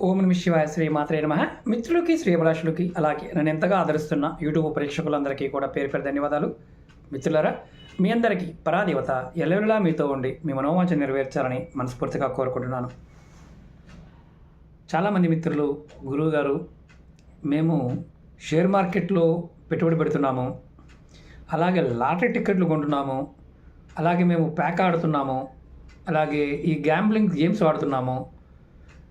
ఓం నమ శివాయ శ్రీ మాత్రే నమ. మిత్రులకి శ్రీభిలాషులకి అలాగే నన్ను ఎంతగా ఆదరిస్తున్న యూట్యూబ్ ప్రేక్షకులందరికీ కూడా పేరు పేరు ధన్యవాదాలు. మిత్రులారా మీ అందరికీ పరాదేవత ఎల్లవెల్లా మీతో ఉండి మీ మనోవాంఛ నెరవేర్చాలని మనస్ఫూర్తిగా కోరుకుంటున్నాను. చాలామంది మిత్రులు గురువుగారు మేము షేర్ మార్కెట్లో పెట్టుబడి పెడుతున్నాము. అలాగే లాటరీ టికెట్లు కొంటున్నాము. అలాగే మేము ప్యాక్ ఆడుతున్నాము. అలాగే ఈ గ్యాంబ్లింగ్ గేమ్స్ ఆడుతున్నాము.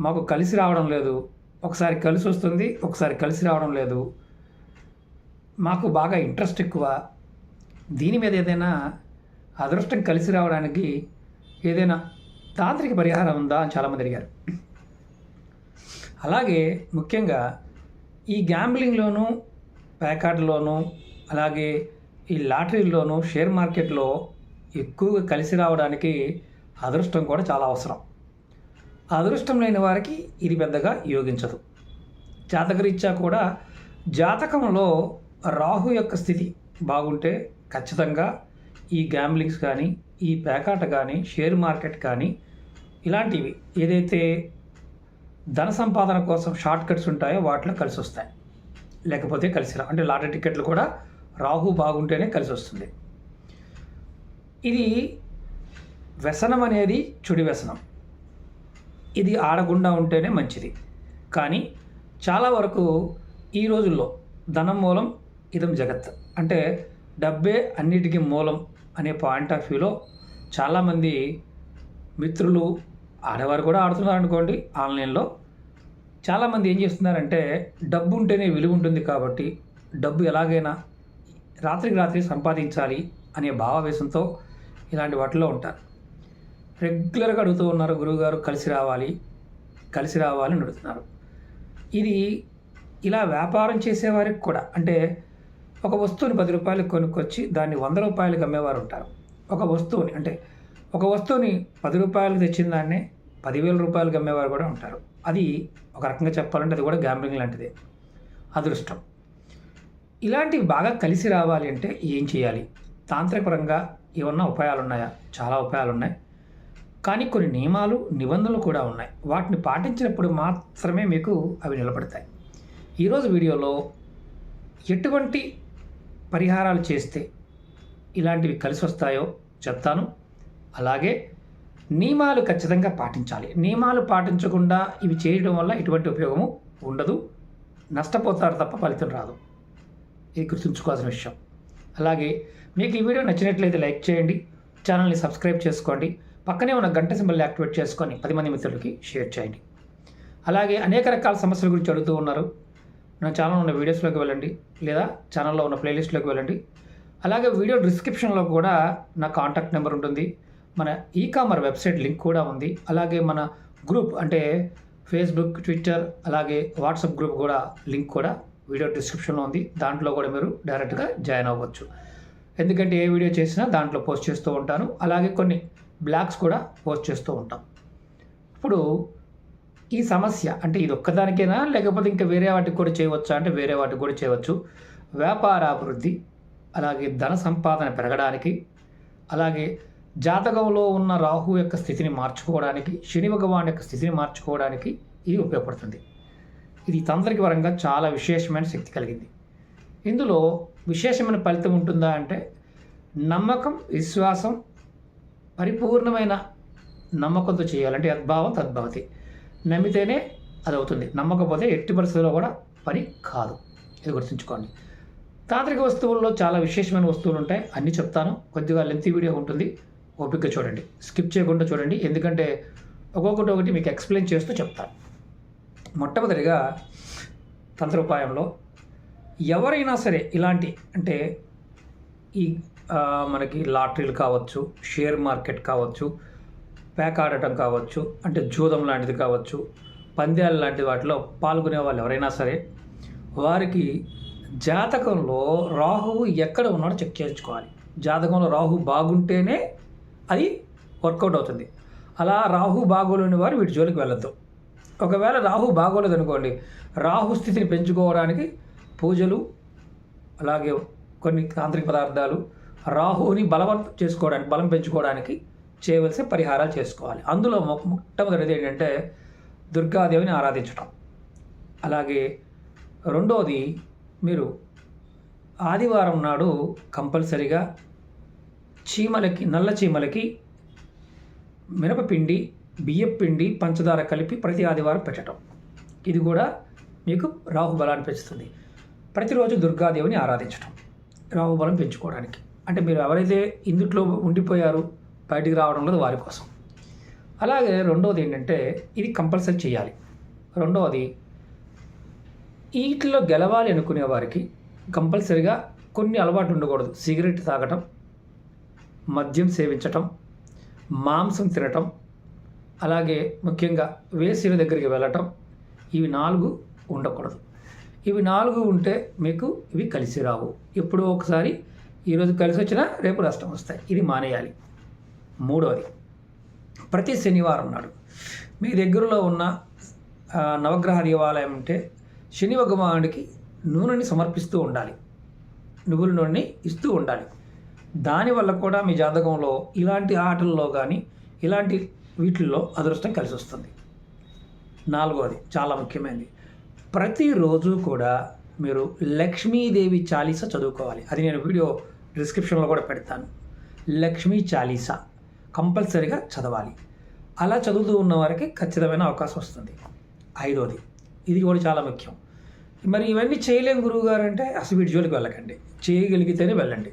మాకు కలిసి రావడం లేదు. ఒకసారి కలిసి వస్తుంది ఒకసారి కలిసి రావడం లేదు. మాకు బాగా ఇంట్రెస్ట్ ఎక్కువ. దీని మీద ఏదైనా అదృష్టం కలిసి రావడానికి ఏదైనా తాంత్రిక పరిహారం ఉందా అని చాలామంది అడిగారు. అలాగే ముఖ్యంగా ఈ గ్యాంబ్లింగ్లోనూ ప్యాకార్డ్లోనూ అలాగే ఈ లాటరీలోనూ షేర్ మార్కెట్లో ఎక్కువగా కలిసి రావడానికి అదృష్టం కూడా చాలా అవసరం. అదృష్టం లేని వారికి ఇది పెద్దగా యోగించదు. జాతకరీత్యా కూడా జాతకంలో రాహు యొక్క స్థితి బాగుంటే ఖచ్చితంగా ఈ గ్యాంబ్లింగ్స్ కానీ ఈ పేకాట కానీ షేర్ మార్కెట్ కానీ ఇలాంటివి ఏదైతే ధన సంపాదన కోసం షార్ట్ కట్స్ ఉంటాయో వాటిలో కలిసి వస్తాయి. లేకపోతే కలిసి రా అంటే లాటరీ టికెట్లు కూడా రాహు బాగుంటేనే కలిసి వస్తుంది. ఇది వ్యసనం అనేది చుడి వ్యసనం. ఇది ఆడకుండా ఉంటేనే మంచిది. కానీ చాలా వరకు ఈ రోజుల్లో ధనం మూలం ఇదం జగత్. అంటే డబ్బే అన్నిటికీ మూలం అనే పాయింట్ ఆఫ్ వ్యూలో చాలామంది మిత్రులు ఆడవారు కూడా ఆడుతున్నారు అనుకోండి ఆన్లైన్లో చాలామంది ఏం చేస్తున్నారంటే డబ్బు ఉంటేనే విలువ ఉంటుంది కాబట్టి డబ్బు ఎలాగైనా రాత్రికి రాత్రి సంపాదించాలి అనే భావావేశంతో ఇలాంటి వాటిలో ఉంటారు. రెగ్యులర్గా అడుగుతూ ఉన్నారు గురువుగారు కలిసి రావాలి కలిసి రావాలి అని అడుగుతున్నారు. ఇది ఇలా వ్యాపారం చేసేవారికి కూడా అంటే ఒక వస్తువుని పది రూపాయలు కొనుక్కొచ్చి దాన్ని వంద రూపాయలకు అమ్మేవారు ఉంటారు. ఒక వస్తువుని అంటే ఒక వస్తువుని పది రూపాయలకు తెచ్చిన దాన్నే పదివేల రూపాయలకు అమ్మేవారు కూడా ఉంటారు. అది ఒక రకంగా చెప్పాలంటే అది కూడా గ్యాంబ్లింగ్ లాంటిదే. అదృష్టం. ఇలాంటివి బాగా కలిసి రావాలి అంటే ఏం చేయాలి? తాంత్రికపరంగా ఏమన్నా ఉపాయాలు ఉన్నాయా చాలా ఉపాయాలు ఉన్నాయి కానీ కొన్ని నియమాలు నిబంధనలు కూడా ఉన్నాయి. వాటిని పాటించినప్పుడు మాత్రమే మీకు అవి నిలబడతాయి. ఈరోజు వీడియోలో ఎటువంటి పరిహారాలు చేస్తే ఇలాంటివి కలిసి వస్తాయో చెప్తాను. అలాగే నియమాలు ఖచ్చితంగా పాటించాలి. నియమాలు పాటించకుండా ఇవి చేయడం వల్ల ఎటువంటి ఉపయోగము ఉండదు. నష్టపోతారు తప్ప ఫలితం రాదు. ఇది గుర్తుంచుకోవాల్సిన విషయం. అలాగే మీకు ఈ వీడియో నచ్చినట్లయితే లైక్ చేయండి. ఛానల్ని సబ్స్క్రైబ్ చేసుకోండి. పక్కనే ఉన్న గంట సింబల్ యాక్టివేట్ చేసుకొని పది మంది మిత్రులకి షేర్ చేయండి. అలాగే అనేక రకాల సమస్యల గురించి అడుగుతూ ఉన్నారు. నా ఛానల్ ఉన్న వీడియోస్లోకి వెళ్ళండి. లేదా ఛానల్లో ఉన్న ప్లేలిస్ట్లోకి వెళ్ళండి. అలాగే వీడియో డిస్క్రిప్షన్లో కూడా నా కాంటాక్ట్ నెంబర్ ఉంటుంది. మన ఈ కామర్ వెబ్సైట్ లింక్ కూడా ఉంది. అలాగే మన గ్రూప్ అంటే ఫేస్బుక్ ట్విట్టర్ అలాగే వాట్సాప్ గ్రూప్ కూడా లింక్ కూడా వీడియో డిస్క్రిప్షన్లో ఉంది. దాంట్లో కూడా మీరు డైరెక్ట్గా జాయిన్ అవ్వచ్చు. ఎందుకంటే ఏ వీడియో చేసినా దాంట్లో పోస్ట్ చేస్తూ ఉంటాను. అలాగే కొన్ని బ్లాగ్స్ కూడా పోస్ట్ చేస్తూ ఉంటాం. ఇప్పుడు ఈ సమస్య అంటే ఇది ఒక్కదానికైనా? లేకపోతే ఇంకా వేరే వాటికి కూడా చేయవచ్చా? అంటే వేరే వాటికి కూడా చేయవచ్చు. వ్యాపారాభివృద్ధి అలాగే ధన సంపాదన పెరగడానికి అలాగే జాతకంలో ఉన్న రాహు యొక్క స్థితిని మార్చుకోవడానికి శని భగవాన్ యొక్క స్థితిని మార్చుకోవడానికి ఇది ఉపయోగపడుతుంది. ఇది తంత్రిక పరంగా చాలా విశేషమైన శక్తి కలిగింది. ఇందులో విశేషమైన ఫలితం ఉంటుందా అంటే నమ్మకం విశ్వాసం పరిపూర్ణమైన నమ్మకంతో చేయాలంటే యద్భావం తద్భవతి. నమ్మితేనే అది అవుతుంది నమ్మకపోతే ఎట్టి పరిస్థితుల్లో కూడా పని కాదు. ఇది గుర్తుంచుకోండి. తాంత్రిక వస్తువుల్లో చాలా విశేషమైన వస్తువులు ఉంటాయి. అన్నీ చెప్తాను. కొద్దిగా లెంతీ వీడియో ఉంటుంది. ఓపిక చూడండి. స్కిప్ చేయకుండా చూడండి. ఎందుకంటే ఒక్కొక్కటి ఒకటి మీకు ఎక్స్ప్లెయిన్ చేస్తూ చెప్తాను. మొట్టమొదటిగా తంత్రోపాయంలో ఎవరైనా సరే ఇలాంటి అంటే ఈ మనకి లాటరీలు కావచ్చు షేర్ మార్కెట్ కావచ్చు ప్యాక్ ఆడటం కావచ్చు అంటే జూదం లాంటిది కావచ్చు పంద్యాలు లాంటి వాటిలో పాల్గొనే వాళ్ళు ఎవరైనా సరే వారికి జాతకంలో రాహువు ఎక్కడ ఉన్నాడో చెక్ చేసుకోవాలి. జాతకంలో రాహు బాగుంటేనే అది వర్కౌట్ అవుతుంది. అలా రాహు బాగోలేని వారు వీటి జోలికి వెళ్ళొద్దు. ఒకవేళ రాహు బాగోలేదు అనుకోండి రాహు స్థితిని పెంచుకోవడానికి పూజలు అలాగే కొన్ని తాంత్రిక పదార్థాలు రాహుని బలవంతం చేసుకోవడానికి బలం పెంచుకోవడానికి చేయవలసిన పరిహారాలు చేసుకోవాలి. అందులో మొట్టమొదటిది ఏంటంటే దుర్గాదేవిని ఆరాధించటం. అలాగే రెండోది మీరు ఆదివారం నాడు కంపల్సరిగా చీమలకి నల్ల చీమలకి మినపపిండి బియ్యం పిండి పంచదార కలిపి ప్రతి ఆదివారం పెట్టడం ఇది కూడా మీకు రాహుబలాన్ని పెంచుతుంది. ప్రతిరోజు దుర్గాదేవిని ఆరాధించడం రాహుబలం పెంచుకోవడానికి. అంటే మీరు ఎవరైతే ఇందుట్లో ఉండిపోయారు బయటికి రావడం లేదు వారి కోసం. అలాగే రెండవది ఏంటంటే ఇది కంపల్సరీ చేయాలి. రెండవది వీటిలో గెలవాలి అనుకునే వారికి కంపల్సరిగా కొన్ని అలవాట్లు ఉండకూడదు. సిగరెట్ తాగటం మద్యం సేవించటం మాంసం తినటం అలాగే ముఖ్యంగా వేసిన దగ్గరికి వెళ్ళటం ఇవి నాలుగు ఉండకూడదు. ఇవి నాలుగు ఉంటే మీకు ఇవి కలిసి రావు. ఎప్పుడో ఒకసారి ఈరోజు కలిసి వచ్చినా రేపు నష్టం వస్తాయి. ఇది మానేయాలి. మూడవది ప్రతి శనివారం నాడు మీ దగ్గరలో ఉన్న నవగ్రహ దేవాలయం ఉంటే శని భగవానుడికి నూనెని సమర్పిస్తూ ఉండాలి. నువ్వుల నూనెని ఇస్తూ ఉండాలి. దానివల్ల కూడా మీ జాతకంలో ఇలాంటి ఆటల్లో కానీ ఇలాంటి వీటిల్లో అదృష్టం కలిసి వస్తుంది. నాలుగవది చాలా ముఖ్యమైనది. ప్రతిరోజు కూడా మీరు లక్ష్మీదేవి చాలీసా చదువుకోవాలి. అది నేను వీడియో డిస్క్రిప్షన్లో కూడా పెడతాను. లక్ష్మీ చాలీసా కంపల్సరీగా చదవాలి. అలా చదువుతూ ఉన్న వారికి ఖచ్చితమైన అవకాశం వస్తుంది. ఐదోది ఇది కూడా చాలా ముఖ్యం. మరి ఇవన్నీ చేయలేం గురువు గారు అంటే అసలు వీటి జోలికి వెళ్ళకండి. చేయగలిగితేనే వెళ్ళండి.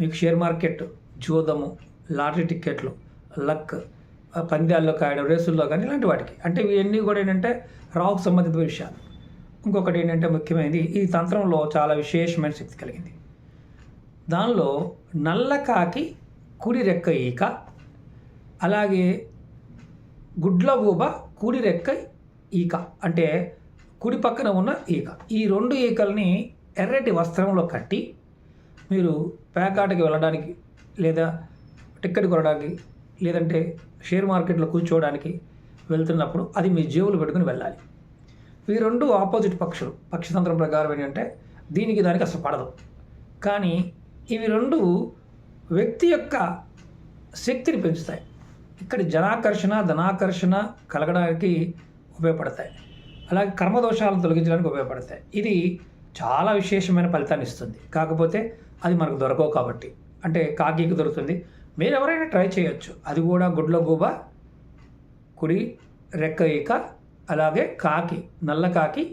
మీకు షేర్ మార్కెట్ జోదము లాటరీ టిక్కెట్లు లక్ ఆ పందాల్లో కాయడం రేసుల్లో కానీ ఇలాంటి వాటికి. అంటే ఇవన్నీ కూడా ఏంటంటే రావుకు సంబంధిత విషయాలు. ఇంకొకటి ఏంటంటే ముఖ్యమైనది ఈ తంత్రంలో చాలా విశేషమైన శక్తి కలిగింది. దానిలో నల్ల కాకి కుడి రెక్క ఈక అలాగే గుడ్ల గూబ కుడి రెక్క ఈక అంటే కుడి పక్కన ఉన్న ఈక. ఈ రెండు ఈకల్ని ఎర్రటి వస్త్రంలో కట్టి మీరు పేకాటకి వెళ్ళడానికి లేదా టిక్కెట్ కొనడానికి లేదంటే షేర్ మార్కెట్లో కూర్చోవడానికి వెళ్తున్నప్పుడు అది మీ జేబులు పెట్టుకుని వెళ్ళాలి. ఈ రెండు ఆపోజిట్ పక్షులు. పక్షితంత్రం ప్రకారం ఏంటంటే దీనికి దానికి అసలు పడదు. కానీ ఇవి రెండు వ్యక్తి యొక్క శక్తిని పెంచుతాయి. ఇక్కడ జనాకర్షణ ధనాకర్షణ కలగడానికి ఉపయోగపడతాయి. అలాగే కర్మదోషాలను తొలగించడానికి ఉపయోగపడతాయి. ఇది చాలా విశేషమైన ఫలితాన్ని ఇస్తుంది. కాకపోతే అది మనకు దొరకవు కాబట్టి. అంటే కాకికి దొరుకుతుంది. మీరు ఎవరైనా ట్రై చేయొచ్చు. అది కూడా గుడ్ల గూబ కుడి రెక్క ఈక అలాగే కాకి నల్ల కాకి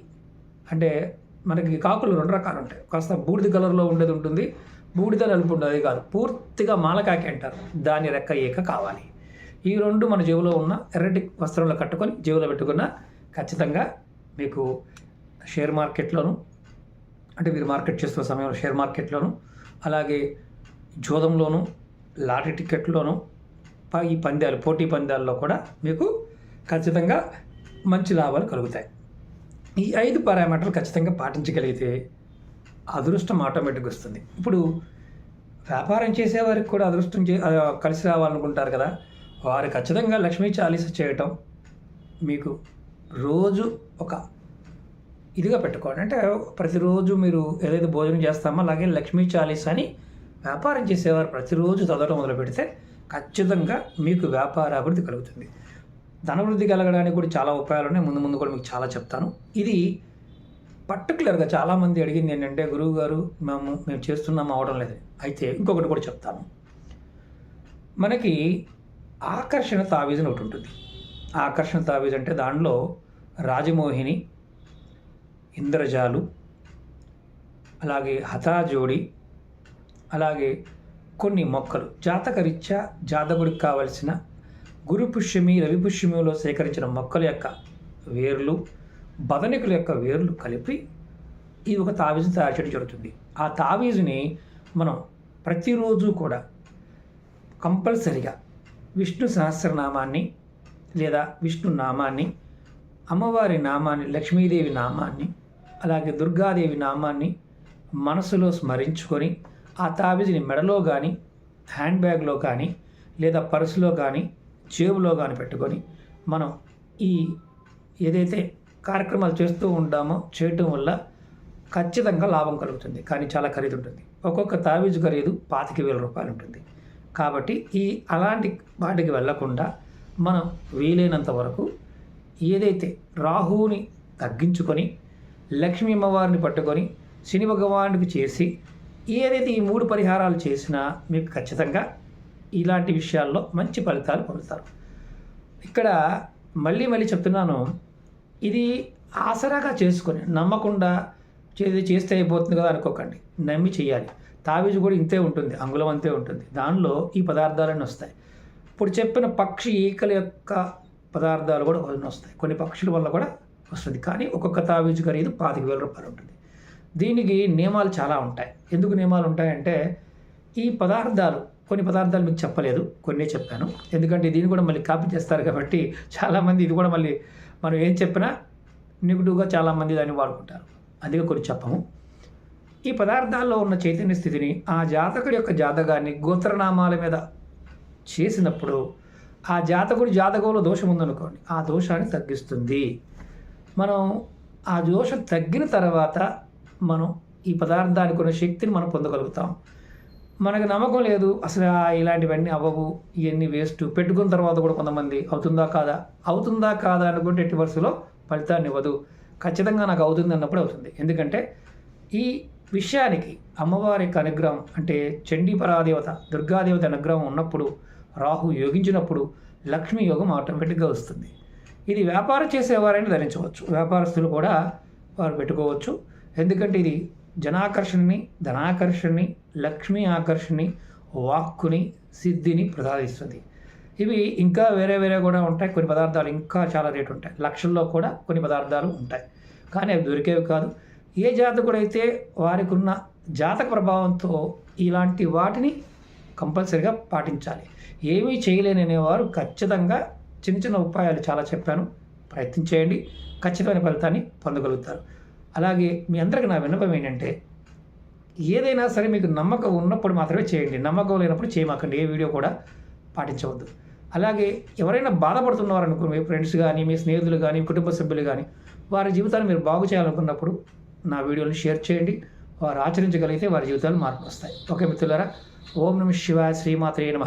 అంటే మనకి కాకులు రెండు రకాలు ఉంటాయి. కాస్త బూడిద కలర్లో ఉండేది ఉంటుంది బూడిద నలుపు ఉండేది కాదు. పూర్తిగా మాలకాకి అంటారు. దాని రెక్క ఏక కావాలి. ఈ రెండు మన జేబులో ఉన్న ఎర్రటి వస్త్రంలో కట్టుకొని జేబులో పెట్టుకున్న ఖచ్చితంగా మీకు షేర్ మార్కెట్లోను అంటే మీరు మార్కెట్ చేస్తున్న సమయంలో షేర్ మార్కెట్లోను అలాగే జోదంలోను లాటరీ టికెట్లోను ప- ఈ పందాలు పోటీ పందాల్లో కూడా మీకు ఖచ్చితంగా మంచి లాభాలు కలుగుతాయి. ఈ ఐదు పారామీటర్లు ఖచ్చితంగా పాటించగలిగితే అదృష్టం ఆటోమేటిక్గా వస్తుంది. ఇప్పుడు వ్యాపారం చేసేవారికి కూడా అదృష్టం చే కలిసి రావాలనుకుంటారు కదా. వారు ఖచ్చితంగా లక్ష్మీ చాలీస చేయటం మీకు రోజు ఒక ఇదిగా పెట్టుకోండి. అంటే ప్రతిరోజు మీరు ఏదైతే భోజనం చేస్తామో అలాగే లక్ష్మీ చాలీస్ అని వ్యాపారం చేసేవారు ప్రతిరోజు చదవటం మొదలు పెడితే ఖచ్చితంగా మీకు వ్యాపార అభివృద్ధి కలుగుతుంది. ధనవృద్ధి కలగడానికి కూడా చాలా ఉపాయాలు ఉన్నాయి. ముందు ముందు కూడా మీకు చాలా చెప్తాను. ఇది పర్టికులర్గా చాలామంది అడిగింది ఏంటంటే గురువు గారు మేము మేము చేస్తున్నాము అవడం లేదు. అయితే ఇంకొకటి కూడా చెప్తాను. మనకి ఆకర్షణ తావీజ్ అని ఒకటి ఉంటుంది. ఆకర్షణ తావీజ్ అంటే దానిలో రాజమోహిని ఇంద్రజాలు అలాగే హతాజోడి అలాగే కొన్ని మొక్కలు. జాతకరీత్యా జాతకుడికి కావలసిన గురు పుష్యమి రవి పుష్యమిలో సేకరించిన మొక్కల యొక్క వేర్లు బదనికుల యొక్క వేర్లు కలిపి ఇది ఒక తావీజు తయారు చేయడం జరుగుతుంది. ఆ తావీజుని మనం ప్రతిరోజు కూడా కంపల్సరిగా విష్ణు సహస్రనామాన్ని లేదా విష్ణు నామాన్ని అమ్మవారి నామాన్ని లక్ష్మీదేవి నామాన్ని అలాగే దుర్గాదేవి నామాన్ని మనసులో స్మరించుకొని ఆ తాబిజిని మెడలో కానీ హ్యాండ్ బ్యాగ్లో కానీ లేదా పర్సులో కానీ జేబులో కానీ పెట్టుకొని మనం ఈ ఏదైతే కార్యక్రమాలు చేస్తూ ఉంటామో చేయటం వల్ల ఖచ్చితంగా లాభం కలుగుతుంది. కానీ చాలా ఖరీదు ఉంటుంది. ఒక్కొక్క తావీజు ఖరీదు పాతిక వేల రూపాయలు ఉంటుంది. కాబట్టి ఈ అలాంటి వాటికి వెళ్ళకుండా మనం వీలైనంత వరకు ఏదైతే రాహువుని తగ్గించుకొని లక్ష్మీ అమ్మవారిని పట్టుకొని శని భగవానుడికి చేసి ఏదైతే ఈ మూడు పరిహారాలు చేసినా మీకు ఖచ్చితంగా ఇలాంటి విషయాల్లో మంచి ఫలితాలు పొందుతారు. ఇక్కడ మళ్ళీ మళ్ళీ చెప్తున్నాను ఇది ఆసరాగా చేసుకొని నమ్మకుండా చేది చేస్తే అయిపోతుంది కదా అనుకోకండి. నమ్మి చేయాలి. తావీజు కూడా ఇంతే ఉంటుంది అంగుళం అంతే ఉంటుంది. దానిలో ఈ పదార్థాలన్నీ వస్తాయి. ఇప్పుడు చెప్పిన పక్షి ఈకల యొక్క పదార్థాలు కూడా వస్తాయి. కొన్ని పక్షుల వల్ల కూడా వస్తుంది. కానీ ఒక్కొక్క తావీజు ఖరీదు పాతిక వేల రూపాయలు ఉంటుంది. దీనికి నియమాలు చాలా ఉంటాయి. ఎందుకు నియమాలు ఉంటాయంటే ఈ పదార్థాలు కొన్ని పదార్థాలు మీకు చెప్పలేదు కొన్నే చెప్పాను. ఎందుకంటే దీన్ని కూడా మళ్ళీ కాపీ చేస్తారు కాబట్టి చాలామంది ఇది కూడా మళ్ళీ మనం ఏం చెప్పినా నెగిటివ్గా చాలామంది దాన్ని వాడుకుంటారు. అందుకే కొన్ని చెప్పము. ఈ పదార్థాల్లో ఉన్న చైతన్య స్థితిని ఆ జాతకుడి యొక్క జాతకాన్ని గోత్రనామాల మీద చేసినప్పుడు ఆ జాతకుడి జాతకంలో దోషం ఉందనుకోండి ఆ దోషాన్ని తగ్గిస్తుంది. మనం ఆ దోషం తగ్గిన తర్వాత మనం ఈ పదార్థానికి ఉన్న శక్తిని మనం పొందగలుగుతాం. మనకు నమ్మకం లేదు అసలు ఆ ఇలాంటివన్నీ అవ్వవు ఇవన్నీ వేస్ట్. పెట్టుకున్న తర్వాత కూడా కొంతమంది అవుతుందా కాదా? అవుతుందా కాదా అనుకుంటే ఎట్టి వరుసలో ఫలితాన్ని ఇవ్వదు. ఖచ్చితంగా నాకు అవుతుంది అన్నప్పుడు అవుతుంది. ఎందుకంటే ఈ విషయానికి అమ్మవారి యొక్క అనుగ్రహం అంటే చండీపరాదేవత దుర్గాదేవత అనుగ్రహం ఉన్నప్పుడు రాహు యోగించినప్పుడు లక్ష్మీ యోగం ఆటోమేటిక్గా వస్తుంది. ఇది వ్యాపారం చేసేవారైనా ధరించవచ్చు. వ్యాపారస్తులు కూడా వారు పెట్టుకోవచ్చు. ఎందుకంటే ఇది జనాకర్షణని ధనాకర్షణని లక్ష్మీ ఆకర్షణి వాక్కుని సిద్ధిని ప్రసాదిస్తుంది. ఇవి ఇంకా వేరే వేరే కూడా ఉంటాయి. కొన్ని పదార్థాలు ఇంకా చాలా రేటు ఉంటాయి. లక్షల్లో కూడా కొన్ని పదార్థాలు ఉంటాయి. కానీ అవి దొరికేవి కాదు. ఏ జాతకుడైతే వారికి ఉన్న జాతక ప్రభావంతో ఇలాంటి వాటిని కంపల్సరిగా పాటించాలి. ఏమీ చేయలేని అనేవారు ఖచ్చితంగా చిన్న చిన్న ఉపాయాలు చాలా చెప్పాను. ప్రయత్నం చేయండి. ఖచ్చితమైన ఫలితాన్ని పొందగలుగుతారు. అలాగే మీ అందరికీ నా విన్నపం ఏంటంటే ఏదైనా సరే మీకు నమ్మకం ఉన్నప్పుడు మాత్రమే చేయండి. నమ్మకం లేనప్పుడు చేయమాకండి. ఏ వీడియో కూడా పాటించవద్దు. అలాగే ఎవరైనా బాధపడుతున్నారు మీ ఫ్రెండ్స్ కానీ మీ స్నేహితులు కానీ కుటుంబ సభ్యులు కానీ వారి జీవితాన్ని మీరు బాగు చేయాలనుకున్నప్పుడు నా వీడియోని షేర్ చేయండి. వారు ఆచరించగలిగితే వారి జీవితాలు మార్పు వస్తాయి. ఓకే మిత్రులారా ఓం నమ శివాయ శ్రీమాత్రే నమ.